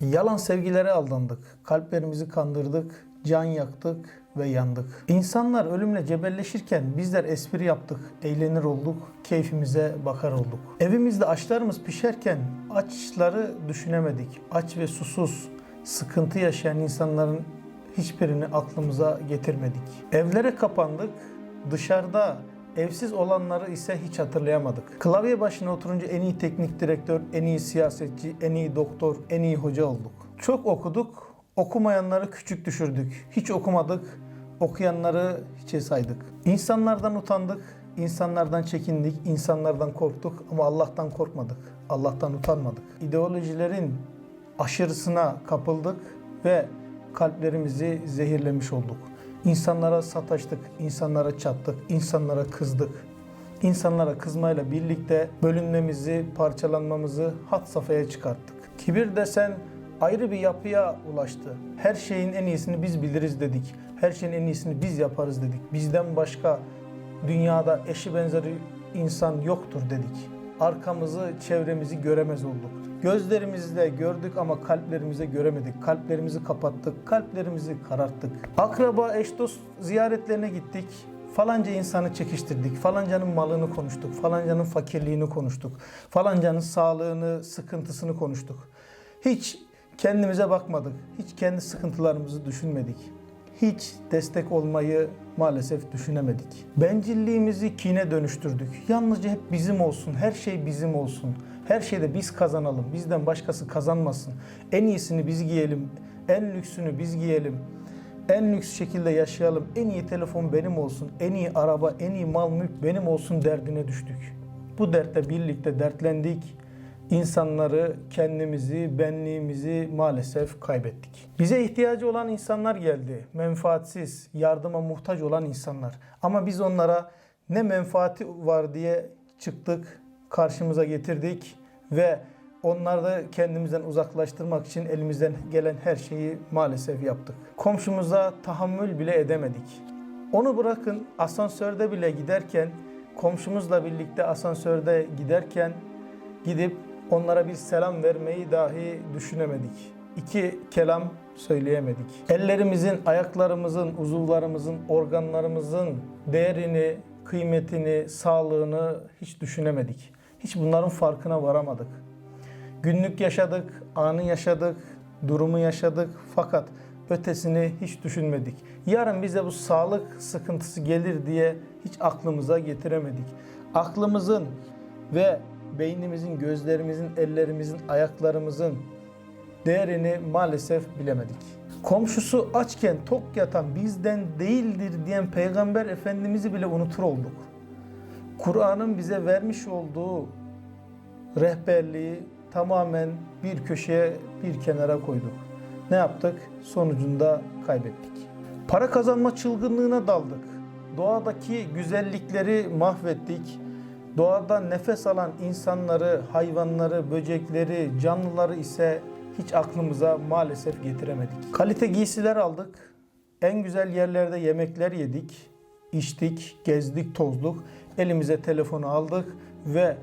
Yalan sevgilere aldandık. Kalplerimizi kandırdık. Can yaktık ve yandık. İnsanlar ölümle cebelleşirken bizler espri yaptık, eğlenir olduk, keyfimize bakar olduk. Evimizde açlarımız pişerken açları düşünemedik. Aç ve susuz, sıkıntı yaşayan insanların hiçbirini aklımıza getirmedik. Evlere kapandık, dışarıda evsiz olanları ise hiç hatırlayamadık. Klavye başına oturunca en iyi teknik direktör, en iyi siyasetçi, en iyi doktor, en iyi hoca olduk. Çok okuduk, okumayanları küçük düşürdük. Hiç okumadık, okuyanları hiçe saydık. İnsanlardan utandık, insanlardan çekindik, insanlardan korktuk ama Allah'tan korkmadık. Allah'tan utanmadık. İdeolojilerin aşırısına kapıldık ve kalplerimizi zehirlemiş olduk. İnsanlara sataştık, insanlara çattık, insanlara kızdık. İnsanlara kızmayla birlikte bölünmemizi, parçalanmamızı had safhaya çıkarttık. Kibir desen ayrı bir yapıya ulaştı. Her şeyin en iyisini biz biliriz dedik. Her şeyin en iyisini biz yaparız dedik. Bizden başka dünyada eşi benzeri insan yoktur dedik. Arkamızı, çevremizi göremez olduk. Gözlerimizle gördük ama kalplerimize göremedik. Kalplerimizi kapattık, kalplerimizi kararttık. Akraba, eş dost ziyaretlerine gittik. Falanca insanı çekiştirdik. Falancanın malını konuştuk. Falancanın fakirliğini konuştuk. Falancanın sağlığını, sıkıntısını konuştuk. Hiç kendimize bakmadık. Hiç kendi sıkıntılarımızı düşünmedik hiç destek olmayı maalesef düşünemedik. Bencilliğimizi kine dönüştürdük. Yalnızca hep bizim olsun, her şey bizim olsun. Her şeyde biz kazanalım, bizden başkası kazanmasın. En iyisini biz giyelim, en lüksünü biz giyelim. En lüks şekilde yaşayalım. En iyi telefon benim olsun. En iyi araba, en iyi mal mülk benim olsun derdine düştük. Bu dertle birlikte dertlendik insanları, kendimizi, benliğimizi maalesef kaybettik. Bize ihtiyacı olan insanlar geldi. Menfaatsiz, yardıma muhtaç olan insanlar. Ama biz onlara ne menfaati var diye çıktık, karşımıza getirdik ve onları da kendimizden uzaklaştırmak için elimizden gelen her şeyi maalesef yaptık. Komşumuza tahammül bile edemedik. Onu bırakın asansörde bile giderken, komşumuzla birlikte asansörde giderken gidip onlara bir selam vermeyi dahi düşünemedik. İki kelam söyleyemedik. Ellerimizin, ayaklarımızın, uzuvlarımızın, organlarımızın değerini, kıymetini, sağlığını hiç düşünemedik. Hiç bunların farkına varamadık. Günlük yaşadık, anı yaşadık, durumu yaşadık fakat ötesini hiç düşünmedik. Yarın bize bu sağlık sıkıntısı gelir diye hiç aklımıza getiremedik. Aklımızın ve beynimizin, gözlerimizin, ellerimizin, ayaklarımızın değerini maalesef bilemedik. Komşusu açken tok yatan bizden değildir diyen Peygamber Efendimiz'i bile unutur olduk. Kur'an'ın bize vermiş olduğu rehberliği tamamen bir köşeye, bir kenara koyduk. Ne yaptık? Sonucunda kaybettik. Para kazanma çılgınlığına daldık. Doğadaki güzellikleri mahvettik Doğada nefes alan insanları, hayvanları, böcekleri, canlıları ise hiç aklımıza maalesef getiremedik. Kalite giysiler aldık. En güzel yerlerde yemekler yedik. içtik, gezdik, tozduk. Elimize telefonu aldık ve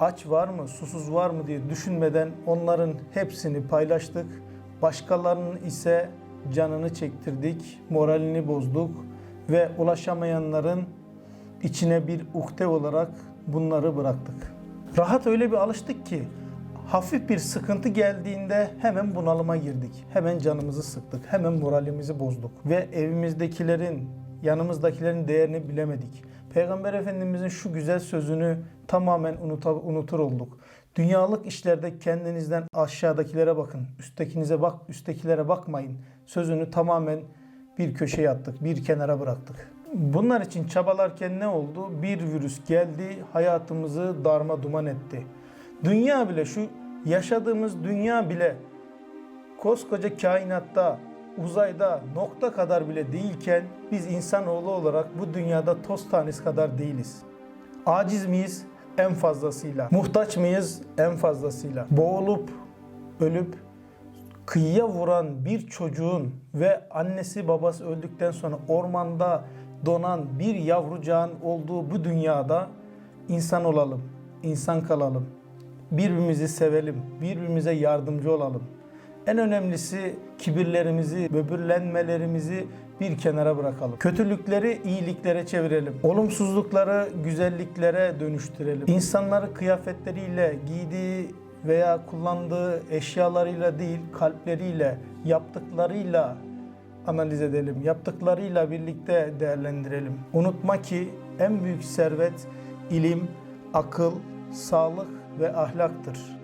aç var mı, susuz var mı diye düşünmeden onların hepsini paylaştık. Başkalarının ise canını çektirdik, moralini bozduk ve ulaşamayanların içine bir ukde olarak bunları bıraktık. Rahat öyle bir alıştık ki hafif bir sıkıntı geldiğinde hemen bunalıma girdik. Hemen canımızı sıktık. Hemen moralimizi bozduk. Ve evimizdekilerin, yanımızdakilerin değerini bilemedik. Peygamber Efendimizin şu güzel sözünü tamamen unutar, unutur olduk. Dünyalık işlerde kendinizden aşağıdakilere bakın. Üsttekinize bak, üsttekilere bakmayın. Sözünü tamamen bir köşeye attık, bir kenara bıraktık. Bunlar için çabalarken ne oldu? Bir virüs geldi, hayatımızı darma duman etti. Dünya bile şu yaşadığımız dünya bile koskoca kainatta, uzayda nokta kadar bile değilken biz insanoğlu olarak bu dünyada toz tanesi kadar değiliz. Aciz miyiz? En fazlasıyla. Muhtaç mıyız? En fazlasıyla. Boğulup, ölüp kıyıya vuran bir çocuğun ve annesi babası öldükten sonra ormanda donan bir yavrucağın olduğu bu dünyada insan olalım, insan kalalım. Birbirimizi sevelim, birbirimize yardımcı olalım. En önemlisi kibirlerimizi, böbürlenmelerimizi bir kenara bırakalım. Kötülükleri iyiliklere çevirelim. Olumsuzlukları güzelliklere dönüştürelim. İnsanları kıyafetleriyle, giydiği veya kullandığı eşyalarıyla değil, kalpleriyle, yaptıklarıyla analiz edelim. Yaptıklarıyla birlikte değerlendirelim. Unutma ki en büyük servet ilim, akıl, sağlık ve ahlaktır.